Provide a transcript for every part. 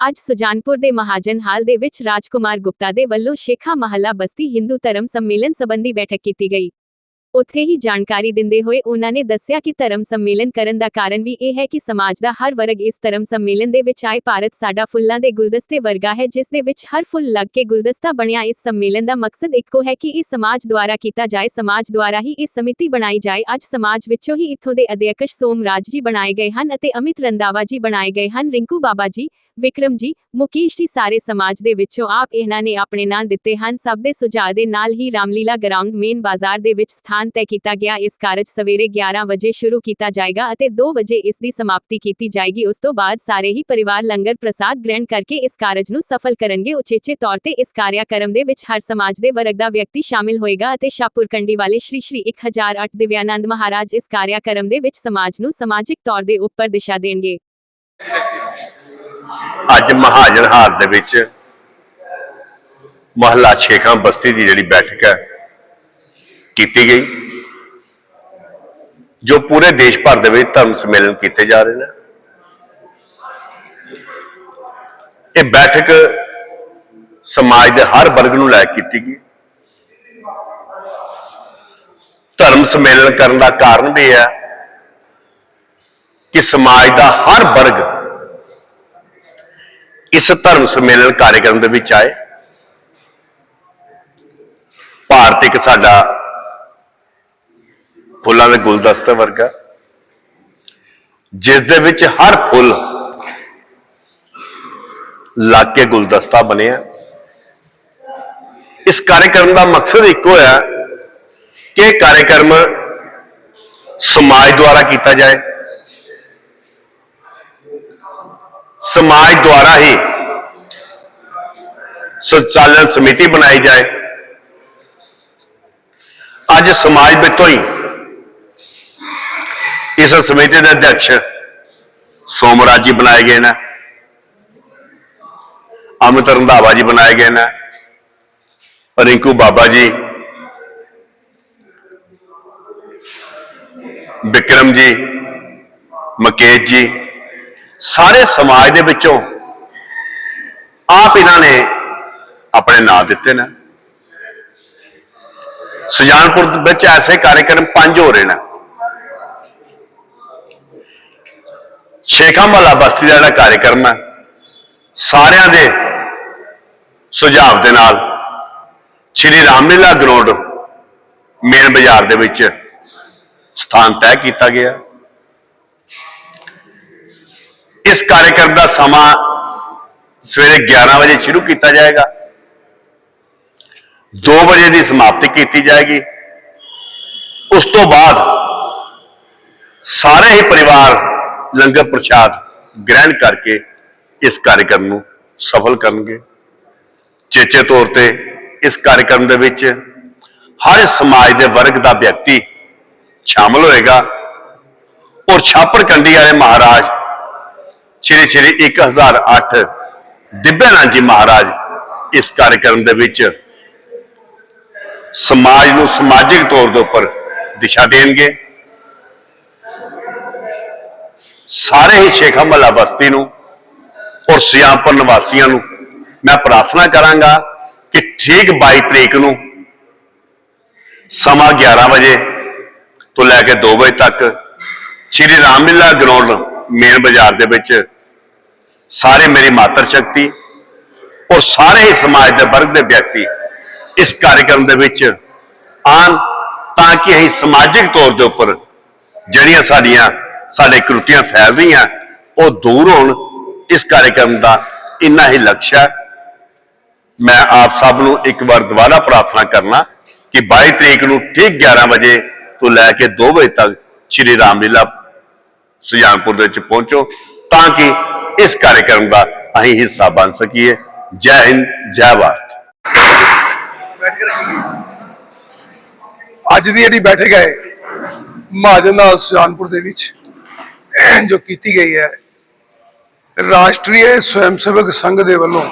ਅੱਜ ਸੁਜਾਨਪੁਰ ਦੇ ਮਹਾਜਨ ਹਾਲ ਦੇ ਵਿੱਚ ਰਾਜਕੁਮਾਰ ਗੁਪਤਾ ਦੇ ਵੱਲੋਂ ਸ਼ੇਖਾ ਮਹੱਲਾ ਬਸਤੀ ਹਿੰਦੂ ਧਰਮ ਸੰਮੇਲਨ ਸੰਬੰਧੀ ਬੈਠਕ ਕੀਤੀ ਗਈ। ਉੱਥੇ ਹੀ ਜਾਣਕਾਰੀ ਦਿੰਦੇ ਹੋਏ ਉਹਨਾਂ ਨੇ ਦੱਸਿਆ ਕਿ ਧਰਮ ਸੰਮੇਲਨ ਕਰਨ ਦਾ ਕਾਰਨ ਵੀ ਇਹ ਹੈ ਕਿ ਸਮਾਜ ਦਾ ਹਰ ਵਰਗ ਇਸ ਧਰਮ ਸੰਮੇਲਨ ਦੇ ਵਿੱਚ ਆਏ ਭਾਰਤ ਸਾਡਾ ਫੁੱਲਾਂ ਦੇ ਗੁਲਦਸਤੇ ਵਰਗਾ ਹੈ, ਜਿਸ ਦੇ ਵਿੱਚ ਹਰ ਫੁੱਲ ਲੱਗ ਕੇ ਗੁਲਦਸਤਾ ਬਣਿਆ। ਇਸ ਸੰਮੇਲਨ ਦਾ ਮਕਸਦ ਇੱਕੋ ਹੈ ਕਿ ਇਸ ਸਮਾਜ ਦੁਆਰਾ ਕੀਤਾ ਜਾਏ, ਸਮਾਜ ਦੁਆਰਾ ਹੀ ਇਸ ਸਮਿਤੀ ਬਣਾਈ ਜਾਏ। ਅੱਜ ਸਮਾਜ ਵਿੱਚੋਂ ਹੀ ਇੱਥੋਂ ਦੇ ਅਧਿਆਕਸ਼ ਸੋਮਰਾਜ ਜੀ ਬਣਾਏ ਗਏ ਹਨ ਅਤੇ ਅਮਿਤ ਰੰਦਾਵਾ ਜੀ ਬਣਾਏ ਗਏ ਹਨ, ਰਿੰਕੂ ਬਾਬਾ ਜੀ, ਵਿਕਰਮ ਜੀ, ਮੁਕੇਸ਼ ਜੀ ਸਾਰੇ ਸਮਾਜ ਦੇ ਵਿੱਚੋਂ ਆਪ ਇਹਨਾਂ ਨੇ ਆਪਣੇ ਨਾਂ ਦਿੱਤੇ ਹਨ। ਸਭ ਦੇ ਸੁਝਾਅ ਦੇ ਨਾਲ ਹੀ ਰਾਮਲੀਲਾ ਗਰਾਊਂਡ ਮੇਨ ਬਾਜ਼ਾਰ ਦੇ ਵਿੱਚ ਸਥਾਨ ਤੈਅ ਕੀਤਾ ਗਿਆ। ਇਸ ਕਾਰਜ ਸਵੇਰੇ 11 ਵਜੇ ਸ਼ੁਰੂ ਕੀਤਾ ਜਾਏਗਾ ਅਤੇ 2 ਵਜੇ ਇਸ ਦੀ ਸਮਾਪਤੀ ਕੀਤੀ ਜਾਏਗੀ। ਉਸ ਤੋਂ ਬਾਅਦ ਸਾਰੇ ਹੀ ਪਰਿਵਾਰ ਲੰਗਰ ਪ੍ਰਸਾਦ ਗ੍ਰਹਿਣ ਕਰਕੇ ਇਸ ਕਾਰਜ ਨੂੰ ਸਫਲ ਕਰਨਗੇ। ਉਚੇਚੇ ਤੌਰ ਤੇ ਇਸ ਕਾਰਿਆਕਰਮ ਦੇ ਵਿੱਚ ਹਰ ਸਮਾਜ ਦੇ ਵਰਗ ਦਾ ਵਿਅਕਤੀ ਸ਼ਾਮਿਲ ਹੋਏਗਾ ਅਤੇ ਸ਼ਾਹਪੁਰ ਕੰਡੀ ਵਾਲੇ ਸ਼੍ਰੀ ਸ਼੍ਰੀ 1008 ਦਿਵਿਆਨੰਦ ਮਹਾਰਾਜ ਇਸ ਕਾਰਿਆਕਰਮ ਦੇ ਵਿੱਚ ਸਮਾਜ ਨੂੰ ਸਮਾਜਿਕ ਤੌਰ ਦੇ ਉੱਪਰ ਦਿਸ਼ਾ ਦੇਣਗੇ। ਅੱਜ ਮਹਾਜਨ ਹਾਰ ਦੇ ਵਿੱਚ ਮਹੱਲਾ ਸ਼ੇਖਾਂ ਬਸਤੀ ਦੀ ਜਿਹੜੀ ਬੈਠਕ ਹੈ ਕੀਤੀ ਗਈ, ਜੋ ਪੂਰੇ ਦੇਸ਼ ਭਰ ਦੇ ਵਿੱਚ ਧਰਮ ਸੰਮੇਲਨ ਕੀਤੇ ਜਾ ਰਹੇ ਨੇ। ਇਹ ਬੈਠਕ ਸਮਾਜ ਦੇ ਹਰ ਵਰਗ ਨੂੰ ਲੈ ਕੀਤੀ ਗਈ। ਧਰਮ ਸੰਮੇਲਨ ਕਰਨ ਦਾ ਕਾਰਨ ਵੀ ਹੈ ਕਿ ਸਮਾਜ ਦਾ ਹਰ ਵਰਗ ਇਸ ਧਰਮ ਸੰਮੇਲਨ ਕਾਰਜਕ੍ਰਮ ਦੇ ਵਿੱਚ ਆਏ। ਭਾਰਤ ਇੱਕ ਸਾਡਾ ਫੁੱਲਾਂ ਦੇ ਗੁਲਦਸਤੇ ਵਰਗਾ। ਜਿਸ ਦੇ ਵਿੱਚ ਹਰ ਫੁੱਲ ਲੱਗ ਕੇ ਗੁਲਦਸਤਾ ਬਣਿਆ। ਇਸ ਕਾਰਜਕ੍ਰਮ ਦਾ ਮਕਸਦ ਇੱਕੋ ਹੈ ਕਿ ਇਹ ਕਾਰਜਕ੍ਰਮ ਸਮਾਜ ਦੁਆਰਾ ਕੀਤਾ ਜਾਏ। ਸਮਾਜ ਦੁਆਰਾ ਹੀ ਸੰਚਾਲਨ ਸਮਿਤੀ ਬਣਾਈ ਜਾਏ। ਅੱਜ ਸਮਾਜ ਵਿੱਚੋਂ ਹੀ ਇਸ ਸਮਿਤੀ ਦੇ ਅਧਿਕਸ਼ ਸੋਮਰਾਜ ਜੀ ਬਣਾਏ ਗਏ ਨੇ। ਅਮਿਤ ਰੰਧਾਵਾ ਜੀ ਬਣਾਏ ਗਏ ਨੇ। ਰਿੰਕੂ ਬਾਬਾ ਜੀ, ਵਿਕਰਮ ਜੀ, ਮਕੇਸ਼ ਜੀ, ਸਾਰੇ ਸਮਾਜ ਦੇ ਵਿੱਚੋਂ ਆਪ ਇਹਨਾਂ ਨੇ ਆਪਣੇ ਨਾਂ ਦਿੱਤੇ ਨੇ। ਸੁਜਾਨਪੁਰ ਵਿੱਚ ਐਸੇ ਕਾਰਜਕ੍ਰਮ ਪੰਜ ਹੋ ਰਹੇ ਨੇ। ਸ਼ੇਖਾ ਮਹੱਲਾ ਬਸਤੀ ਦਾ ਜਿਹੜਾ ਕਾਰਜਕ੍ਰਮ ਹੈ, ਸਾਰਿਆਂ ਦੇ ਸੁਝਾਅ ਦੇ ਨਾਲ ਸ਼੍ਰੀ ਰਾਮਲੀਲਾ ਗਰਾਊਂਡ ਮੇਨ ਬਾਜ਼ਾਰ ਦੇ ਵਿੱਚ ਸਥਾਨ ਤੈਅ ਕੀਤਾ ਗਿਆ। ਇਸ ਕਾਰਜਕ੍ਰਮ ਦਾ ਸਮਾਂ ਸਵੇਰੇ 11 ਵਜੇ ਸ਼ੁਰੂ ਕੀਤਾ ਜਾਏਗਾ। 2 ਵਜੇ ਦੀ ਸਮਾਪਤੀ ਕੀਤੀ ਜਾਏਗੀ। ਉਸ ਤੋਂ ਬਾਅਦ ਸਾਰੇ ਹੀ ਪਰਿਵਾਰ ਲੰਗਰ ਪ੍ਰਸ਼ਾਦ ਗ੍ਰਹਿਣ ਕਰਕੇ ਇਸ ਕਾਰਜਕ੍ਰਮ ਨੂੰ ਸਫਲ ਕਰਨਗੇ। ਚੇਚੇ ਤੌਰ ਤੇ ਇਸ ਕਾਰਜਕ੍ਰਮ ਦੇ ਵਿੱਚ ਹਰ ਸਮਾਜ ਦੇ ਵਰਗ ਦਾ ਵਿਅਕਤੀ ਸ਼ਾਮਲ ਹੋਏਗਾ ਔਰ ਛਾਪੜ ਕੰਡੀ ਵਾਲੇ ਮਹਾਰਾਜ ਸ਼੍ਰੀ ਸ਼੍ਰੀ 1008 ਦਿਬਿਆਨੰਦ ਜੀ ਮਹਾਰਾਜ ਇਸ ਕਾਰਜਕ੍ਰਮ ਦੇ ਵਿੱਚ ਸਮਾਜ ਨੂੰ ਸਮਾਜਿਕ ਤੌਰ ਦੇ ਉੱਪਰ ਦਿਸ਼ਾ ਦੇਣਗੇ। ਸਾਰੇ ਹੀ ਸ਼ੇਖਾ ਮਹੱਲਾ ਬਸਤੀ ਨੂੰ ਔਰ ਸਿਆਮਪੁਰ ਨਿਵਾਸੀਆਂ ਨੂੰ ਮੈਂ ਪ੍ਰਾਰਥਨਾ ਕਰਾਂਗਾ ਕਿ ਠੀਕ 22 ਤਰੀਕ ਨੂੰ ਸਮਾਂ 11 ਵਜੇ ਤੋਂ ਲੈ ਕੇ 2 ਵਜੇ ਤੱਕ ਸ਼੍ਰੀ ਰਾਮਲੀਲਾ ਗਰਾਊਂਡ ਮੇਨ ਬਾਜ਼ਾਰ ਦੇ ਵਿੱਚ ਸਾਰੇ ਮੇਰੀ ਮਾਤਰ ਸ਼ਕਤੀ ਔਰ ਸਾਰੇ ਹੀ ਸਮਾਜ ਦੇ ਵਰਗ ਦੇ ਵਿਅਕਤੀ ਇਸ ਕਾਰਜਕ੍ਰਮ ਦੇ ਵਿੱਚ ਆਣ ਤਾਂ ਕਿ ਅਸੀਂ ਸਮਾਜਿਕ ਤੌਰ ਦੇ ਉੱਪਰ ਜਿਹੜੀਆਂ ਸਾਡੀਆਂ ਸਾਡੇ ਕਰੁੱਤੀਆਂ ਫੈਲ ਰਹੀਆਂ, ਉਹ ਦੂਰ ਹੋਣ, ਇਸ ਕਾਰਜਕ੍ਰਮ ਦਾ ਇੰਨਾ ਹੀ ਲਕਸ਼ ਹੈ। ਮੈਂ ਆਪ ਸਭ ਨੂੰ ਇੱਕ ਵਾਰ ਦੁਬਾਰਾ ਪ੍ਰਾਰਥਨਾ ਕਰਨਾ ਕਿ 22 ਤਰੀਕ ਨੂੰ ਠੀਕ 11 ਵਜੇ ਤੋਂ ਲੈ ਕੇ 2 ਵਜੇ ਤੱਕ ਸ਼੍ਰੀ ਰਾਮਲੀਲਾ ਸੁਜਾਨਪੁਰ ਦੇ ਵਿੱਚ ਪਹੁੰਚੋ, ਤਾਂ ਕਿ ਇਸ ਕਾਰਜਕ੍ਰਮ ਦਾ ਅਸੀਂ ਹਿੱਸਾ ਬਣ ਸਕੀਏ। ਜੈ ਹਿੰਦ, ਜੈ ਭਾਰਤ। ਅੱਜ ਦੀ ਜਿਹੜੀ ਬੈਠਕ ਹੈ, ਮਹਾਜਨ ਨਾਲ ਸੁਜਾਨਪੁਰ ਦੇ ਵਿੱਚ। ਜੋ ਕੀਤੀ ਗਈ ਹੈ, ਰਾਸ਼ਟਰੀ ਸਵੈਮ ਸੇਵਕ ਸੰਘ ਦੇ ਵੱਲੋਂ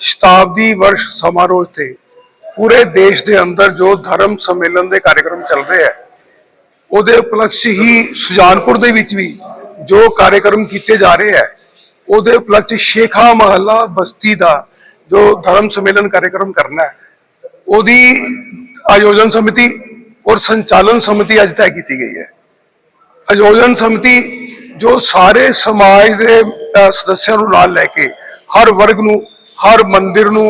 ਸ਼ਤਾਬਦੀ ਵਰਸ਼ ਸਮਾਰੋਹ ਤੇ ਪੂਰੇ ਦੇਸ਼ ਦੇ ਅੰਦਰ ਜੋ ਧਰਮ ਸੰਮੇਲਨ ਦੇ ਕਾਰਜਕ੍ਰਮ ਚੱਲ ਰਹੇ ਹੈ, ਉਹਦੇ ਉਪਲਕਸ਼ ਹੀ ਸੁਜਾਨਪੁਰ ਦੇ ਵਿੱਚ ਵੀ ਜੋ ਕਾਰਜਕ੍ਰਮ ਕੀਤੇ ਜਾ ਰਹੇ ਹੈ, ਉਹਦੇ ਉਪਲਕਸ਼ ਸ਼ੇਖਾ ਮਹੱਲਾ ਬਸਤੀ ਦਾ ਜੋ ਧਰਮ ਸੰਮੇਲਨ ਕਾਰਜਕ੍ਰਮ ਕਰਨਾ ਹੈ, ਉਹਦੀ ਆਯੋਜਨ ਸਮਿਤੀ ਔਰ ਸੰਚਾਲਨ ਸਮਿਤੀ ਅੱਜ ਤੈਅ ਕੀਤੀ ਗਈ ਹੈ। ਆਯੋਜਨ ਸਮਿਤੀ ਜੋ ਸਾਰੇ ਸਮਾਜ ਦੇ ਅਹ, ਸਦੱਸਿਆਂ ਨੂੰ ਨਾਲ ਲੈ ਕੇ ਹਰ ਵਰਗ ਨੂੰ ਹਰ ਮੰਦਿਰ ਨੂੰ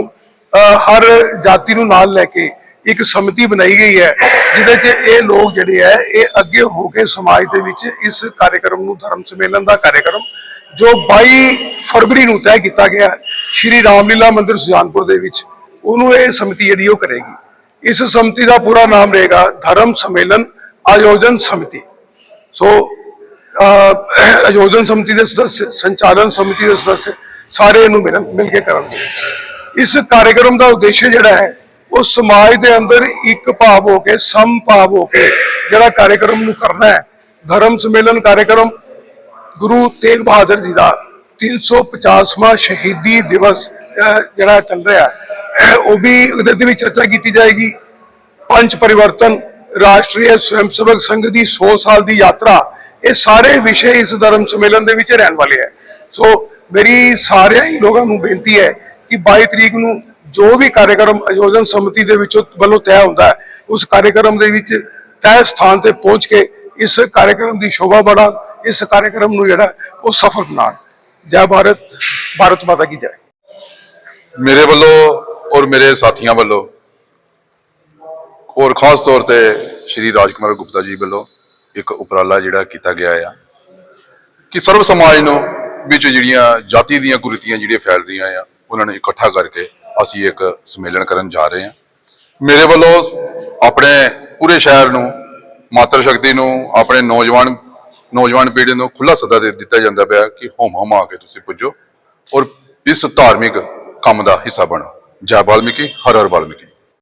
ਹਰ ਜਾਤੀ ਨੂੰ ਨਾਲ ਲੈ ਕੇ ਇੱਕ ਸਮਿਤੀ ਬਣਾਈ ਗਈ ਹੈ ਜਿਹਦੇ 'ਚ ਇਹ ਲੋਕ ਜਿਹੜੇ ਹੈ ਇਹ ਅੱਗੇ ਹੋ ਕੇ ਸਮਾਜ ਦੇ ਵਿੱਚ ਇਸ ਕਾਰਜਕ੍ਰਮ ਨੂੰ ਧਰਮ ਸੰਮੇਲਨ ਦਾ ਕਾਰਜਕ੍ਰਮ ਜੋ 22 ਫਰਵਰੀ ਨੂੰ ਤੈਅ ਕੀਤਾ ਗਿਆ ਸ਼੍ਰੀ ਰਾਮਲੀਲਾ ਮੰਦਿਰ ਸੁਜਾਨਪੁਰ ਦੇ ਵਿੱਚ ਉਹਨੂੰ ਇਹ ਸਮਿਤੀ ਜਿਹੜੀ ਉਹ ਕਰੇਗੀ। ਇਸ ਸਮਿਤੀ ਦਾ ਪੂਰਾ ਨਾਮ ਰਹੇਗਾ ਧਰਮ ਸੰਮੇਲਨ ਆਯੋਜਨ ਸਮਿਤੀ। ਸੋ ਆਯੋਜਨ ਸਮਿਤੀ ਦੇ ਸਦस्य ਸੰਚਾਲਨ ਸਮਿਤੀ ਦੇ ਸਦੱਸ ਸਾਰੇ ਇਹਨੂੰ ਮਿਲ ਕੇ ਕਰਨਗੇ। ਇਸ ਕਾਰਜਕ੍ਰਮ ਦਾ ਉਦੇਸ਼ ਜਿਹੜਾ ਹੈ, ਉਹ ਸਮਾਜ ਦੇ ਅੰਦਰ ਇੱਕ ਭਾਵ ਹੋ ਕੇ ਸਮ ਭਾਵ ਹੋ ਕੇ ਜਿਹੜਾ ਕਾਰਜਕ੍ਰਮ ਨੂੰ ਕਰਨਾ ਹੈ, ਧਰਮ ਸਮੇਲਨ ਕਾਰਜਕ੍ਰਮ, ਗੁਰੂ ਤੇਗ ਬਹਾਦਰ ਜੀ ਦਾ 350ਵਾਂ ਸ਼ਹੀਦੀ ਦਿਵਸ ਜਿਹੜਾ ਚੱਲ ਰਿਹਾ ਉਹ ਵੀ ਉਹਦੇ ਵਿੱਚ ਚਰਚਾ ਕੀਤੀ ਜਾਏਗੀ। ਪੰਜ ਪਰਿਵਰਤਨ, ਰਾਸ਼ਟਰੀ ਸਵੈਮਸੇਵਕ ਸੰਘ ਦੀ 100 ਸਾਲ ਦੀ ਯਾਤਰਾ ਇਹ ਸਾਰੇ ਵਿਸ਼ੇ ਇਸ ਧਰਮ ਸੰਮੇਲਨ ਦੇ ਵਿੱਚ ਰਹਿਣ ਵਾਲੇ ਹੈ। ਸੋ ਮੇਰੀ ਸਾਰਿਆਂ ਹੀ ਲੋਕਾਂ ਨੂੰ ਬੇਨਤੀ ਹੈ ਕਿ 22 ਤਰੀਕ ਨੂੰ ਜੋ ਵੀ ਕਾਰਜਕ੍ਰਮ ਆਯੋਜਨ ਸਮਿਤੀ ਦੇ ਵਿੱਚੋਂ ਵੱਲੋਂ ਤੈਅ ਹੁੰਦਾ ਹੈ, ਉਸ ਕਾਰਜਕ੍ਰਮ ਦੇ ਵਿੱਚ ਤੈਅ ਸਥਾਨ ਤੇ ਪਹੁੰਚ ਕੇ ਇਸ ਕਾਰਜਕ੍ਰਮ ਦੀ ਸ਼ੋਭਾ ਬੜਾ, ਇਸ ਕਾਰਜਕ੍ਰਮ ਨੂੰ ਜਿਹੜਾ ਉਹ ਸਫਲ ਬਣਾਉਣ ਜੈ ਭਾਰਤ ਭਾਰਤ ਮਾਤਾ ਕੀ ਜੈ। ਮੇਰੇ ਵੱਲੋਂ ਔਰ ਮੇਰੇ ਸਾਥੀਆਂ ਵੱਲੋਂ, ਔਰ ਖਾਸ ਤੌਰ ਤੇ ਸ਼੍ਰੀ ਰਾਜਕੁਮਾਰ ਗੁਪਤਾ ਜੀ ਵੱਲੋਂ ਇੱਕ ਉਪਰਾਲਾ ਜਿਹੜਾ ਕੀਤਾ ਗਿਆ ਆ ਕਿ ਸਰਵ ਸਮਾਜ ਨੂੰ ਵਿੱਚ ਜਿਹੜੀਆਂ ਜਾਤੀ ਦੀਆਂ ਕੁਰੀਤੀਆਂ ਜਿਹੜੀਆਂ ਫੈਲ ਰਹੀਆਂ ਆ, ਉਹਨਾਂ ਨੂੰ ਇਕੱਠਾ ਕਰਕੇ ਅਸੀਂ ਇੱਕ ਸੰਮੇਲਨ ਕਰਨ ਜਾ ਰਹੇ ਹਾਂ। ਮੇਰੇ ਵੱਲੋਂ ਆਪਣੇ ਪੂਰੇ ਸ਼ਹਿਰ ਨੂੰ, ਮਾਤਰ ਸ਼ਕਤੀ ਨੂੰ, ਆਪਣੇ ਨੌਜਵਾਨ ਨੌਜਵਾਨ ਪੀੜ੍ਹੀ ਨੂੰ ਖੁੱਲਾ ਸੱਦਾ ਦੇ ਦਿੱਤਾ ਜਾਂਦਾ ਪਿਆ ਕਿ ਹੋਮ ਹਮ ਆ ਕੇ ਤੁਸੀਂ ਪੁੱਜੋ ਔਰ ਇਸ ਧਾਰਮਿਕ ਕੰਮ ਦਾ ਹਿੱਸਾ ਬਣੋ। ਜੈ ਵਾਲਮੀਕੀ, ਹਰ ਹਰ ਵਾਲਮੀਕੀ।